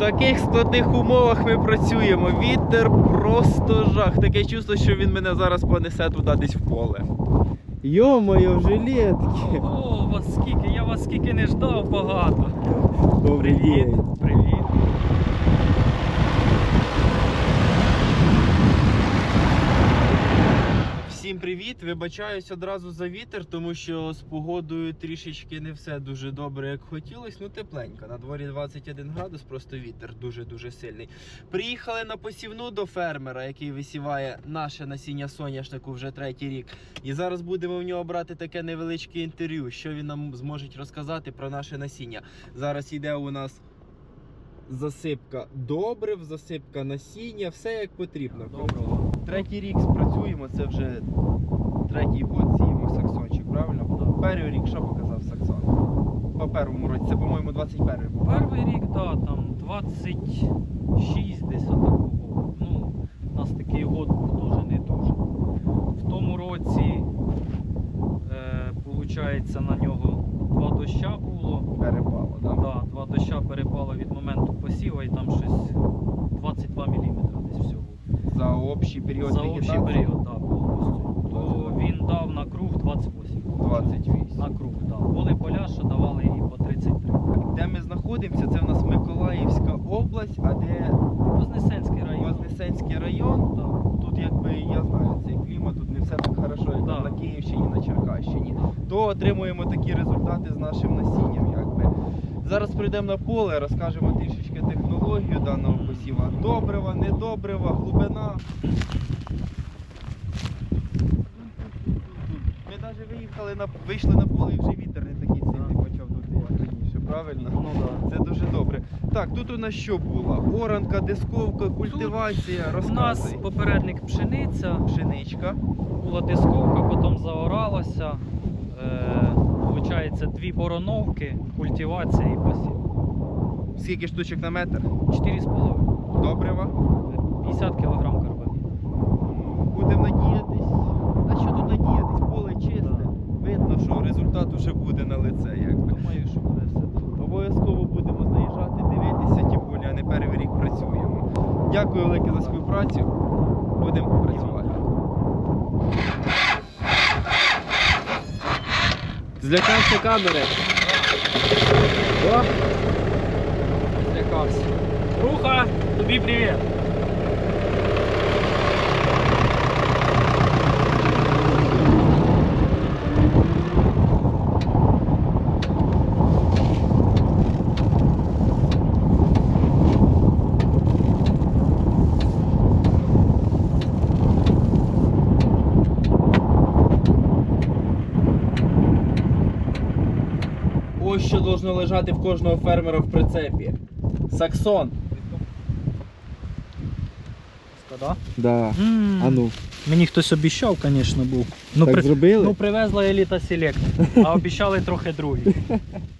таких складних умовах ми працюємо. Вітер просто жах. Таке чувство, що він мене зараз понесе туди десь в поле. Йо-моє, в жилетки. О, вас скільки, я вас скільки не ждав багато. Добрий Привіт. день. привіт! Вибачаюсь одразу за вітер, тому що з погодою трішечки не все дуже добре, як хотілося. Ну тепленько. На дворі 21 градус, просто вітер дуже-дуже сильний. Приїхали на посівну до фермера, який висіває наше насіння соняшнику вже третій рік. І зараз будемо в нього брати таке невеличке інтерв'ю, що він нам зможе розказати про наше насіння. Зараз йде у нас. Засипка добрив, засипка насіння, все як потрібно. Доброго. Третій рік спрацюємо, це вже третій год сіємо саксончик, правильно? Перший рік що показав саксон? По першому році, це, по-моєму, 21-й був. Перший рік, да, там 26 десь отакого. Ну, у нас такий год був дуже не дуже. В тому році, е, виходить, на нього два доща було. Перепало, так? Да, два доща перепало від моменту посіву і там щось 22 мм десь всього. За общий період За общий період, так, повністю. То він дав на круг 28. 28. На круг, так. Були поля, що давали і по 33. Де ми знаходимося, це в нас Миколаївська область, а де Вознесенський район. Вознесенський район. Так. Тут якби я знаю цей клімат, тут все так хорошо, Да. на Київщині, на Черкащині. То отримуємо такі результати з нашим насінням. Якби. Зараз прийдемо на поле, розкажемо трішечки технологію даного посіва. Добрива, недобрива, глибина. Ми навіть виїхали на вийшли на поле і вже вітер не такий сильний почав дути як раніше, правильно? Ну да. Це дуже добре. Так, тут у нас що було? Оранка, дисковка, культивація, У нас розказуй. попередник пшениця, Пшеничка. була дисковка, потім заоралася. Е, Получається, дві бороновки, культивація і посів. Скільки штучок на метр? 4,5. Добрива. 50 кг карбаміду. Будемо надіятись. А що тут надіятись? Поле чисте. Видно, що результат уже буде на лице. Якби. Думаю, що буде все добре. Обов'язково будемо заїжджати, дивитися, тим більше, а не перший рік працюємо. Дякую велике за співпрацю. Будемо працювати. Злякався камери. О! Злякався. Руха, тобі привіт. Ось що должно лежати в кожного фермера в прицепі. Саксон. Шкода? Да. ну. Мені хтось обіщав, звісно, був. Ну, так при- зробили? ну привезла еліта Селект, а обіщали трохи другі.